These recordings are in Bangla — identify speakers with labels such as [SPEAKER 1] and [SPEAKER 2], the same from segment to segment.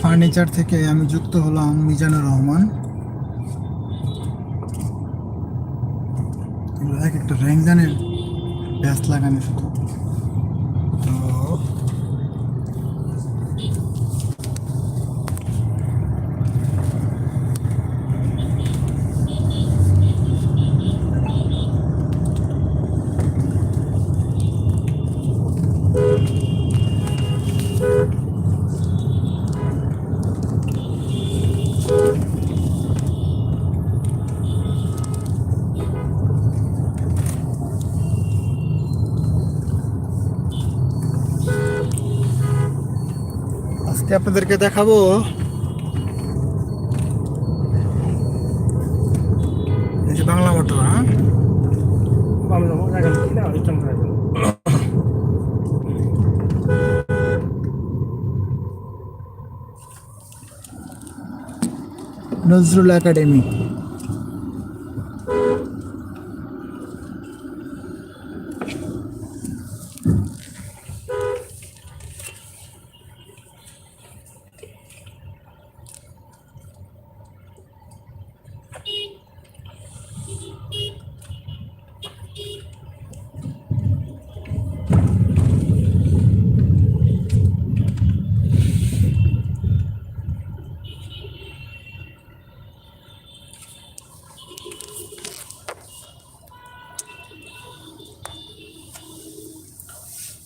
[SPEAKER 1] ফার্নিচার থেকে আমি যুক্ত হলাম মিজানুর রহমান। এক একটা র্যাঙ্কদানের ব্যাস লাগানো শুধু তো আজকে আপনাদেরকে দেখাবো এই যে বাংলা মোটর হ্যাঁ
[SPEAKER 2] Vamos, vamos, háganlo, no, ahorita no háganlo.
[SPEAKER 1] Nazrul academy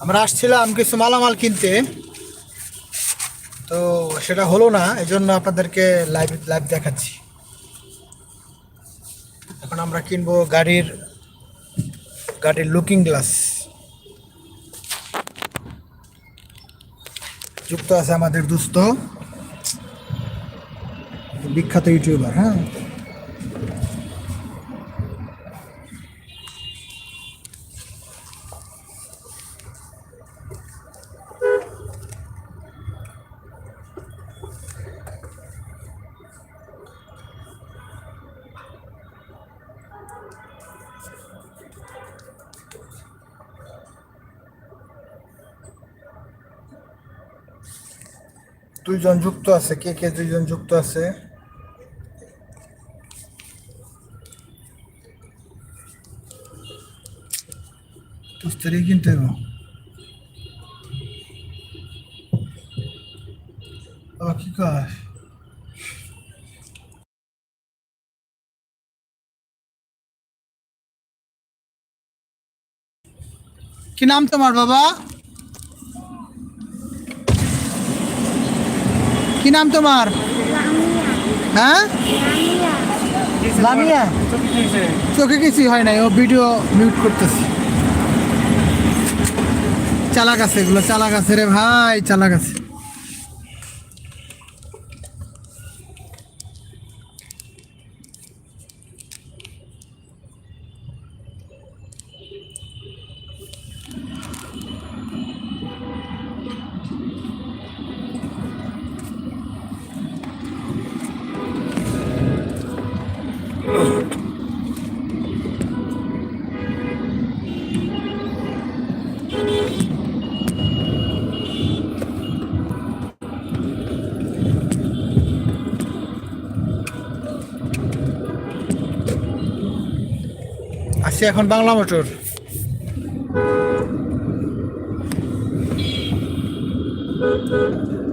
[SPEAKER 1] আমরা আসছিলাম কিছু মালামাল কিনতে। তো সেটা হলো না এই জন্য আপনাদেরকে লাইভ লাইভ দেখাচ্ছি। এখন আমরা কিনবো গাড়ির গাড়ির লুকিং গ্লাস যুক্ত আছে আমাদের দুস্থ। বিখ্যাত ইউটিউবার হ্যাঁ? দুইজন যুক্ত আছে, কে কে দুইজন যুক্ত আছে তুস্তরি কিনতে হবে? ও কি কর কি নাম তোমার বাবা? কি নাম তোমার? হ্যাঁ? লামিয়া। চোখে কিছুই হয় নাই, ও ভিডিও মিউট করতেছি। চালাক আছে এগুলো, চালাক আছে রে ভাই, চালাক আছে। দেখছি এখন বাংলা মোটর Thank you.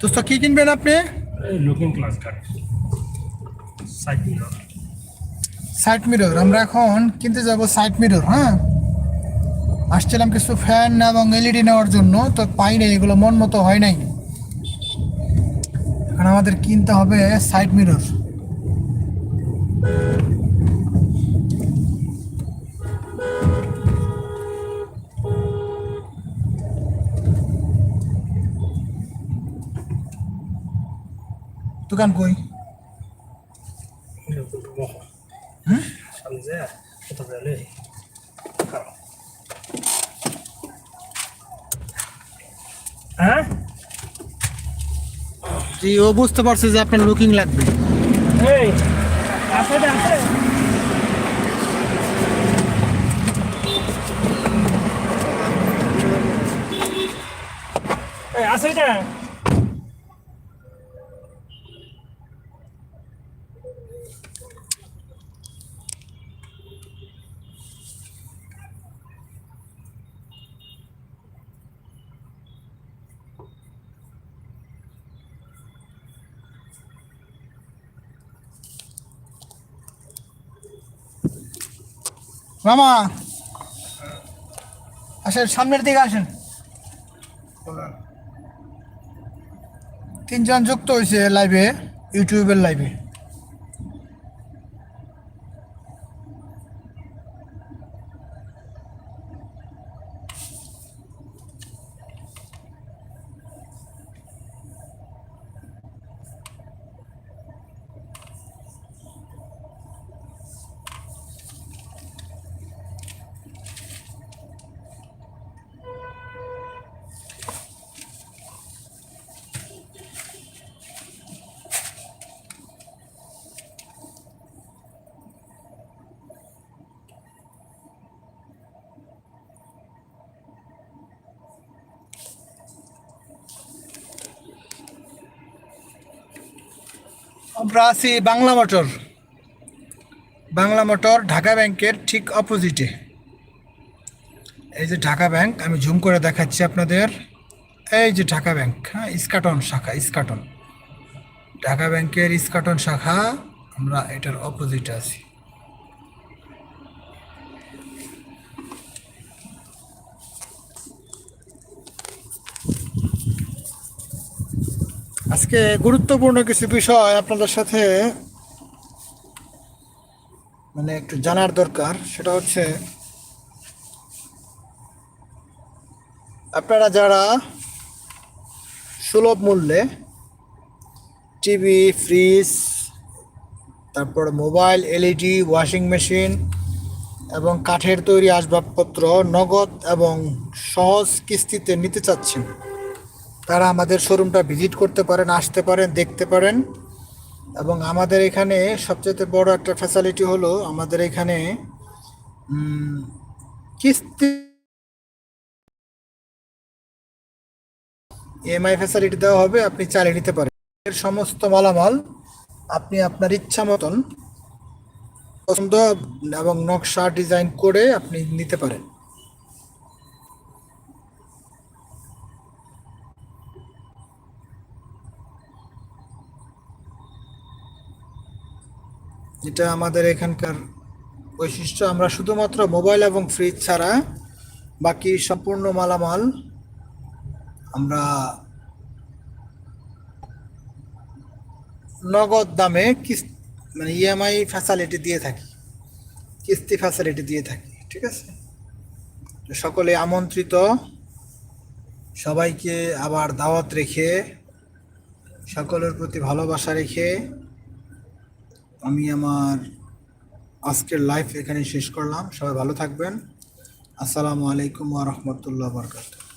[SPEAKER 1] দোস্ত কি কিনবেন আপনি?
[SPEAKER 2] Looking glass side mirror
[SPEAKER 1] side mirror আমরা এখন কিনতে যাব সাইড মিরর হ্যাঁ? আসছিলাম কিছু ফ্যান এবং এলইডি নেওয়ার জন্য তো পাই নাই এগুলো মন মতো হয় নাই। এখন আমাদের কিনতে হবে সাইড মিরর দোকান কই?
[SPEAKER 2] বেলে হ্যাঁ?
[SPEAKER 1] জি ও বুঝতে পারছে যে আপনার লুকিং লাগবে।
[SPEAKER 2] এই আছে। আছে এটা?
[SPEAKER 1] মামা আসেন সামনের দিকে আসেন। তিনজন যুক্ত হয়েছে লাইভে ইউটিউবের লাইভে আমরা আছি বাংলা মোটর। বাংলা মোটর ঢাকা ব্যাংকের ঠিক অপোজিটে। এই যে ঢাকা ব্যাংক, আমি জুম করে দেখাচ্ছি আপনাদের। এই যে ঢাকা ব্যাংক হ্যাঁ ইস্কাটন শাখা, ইস্কাটন। ঢাকা ব্যাংকের ইস্কাটন শাখা, আমরা এটার অপোজিটে আছি। আজকে গুরুত্বপূর্ণ কিছু বিষয় আপনাদের সাথে মানে একটু জানার দরকার। সেটা হচ্ছে, আপনারা যারা সুলভ মূল্যে টিভি, ফ্রিজ, তারপর মোবাইল, এলইডি, ওয়াশিং মেশিন এবং কাঠের তৈরি আসবাবপত্র নগদ এবং সহজ কিস্তিতে নিতে চাচ্ছেন তারা আমাদের শোরুমটা ভিজিট করতে পারেন, আসতে পারেন, দেখতে পারেন। এবং আমাদের এখানে সবচেয়ে বড় একটা ফ্যাসিলিটি হলো আমাদের এখানে কিস্তি ইএমআই ফ্যাসিলিটি দেওয়া হবে, আপনি চালিয়ে নিতে পারেন। এর সমস্ত মালামাল আপনি আপনার ইচ্ছা মতন পছন্দ এবং নকশা ডিজাইন করে আপনি নিতে পারেন। এটা আমাদের এখানকার বৈশিষ্ট্য, আমরা শুধুমাত্র মোবাইল এবং ফ্রিজ ছাড়া বাকি সম্পূর্ণ মালামাল আমরা নগদ দামে কিস মানে ইএমআই ফ্যাসিলিটি দিয়ে থাকি, কিস্তি ফ্যাসিলিটি দিয়ে থাকি, ঠিক আছে? সকলে আমন্ত্রিত, সবাইকে আবার দাওয়াত রেখে, সকলের প্রতি ভালোবাসা রেখে আমি আমার আজকের লাইফ এখানে শেষ করলাম। সবাই ভালো থাকবেন। আসসালামু আলাইকুম ওয়া রহমতুল্লাহ বারকাতুহু।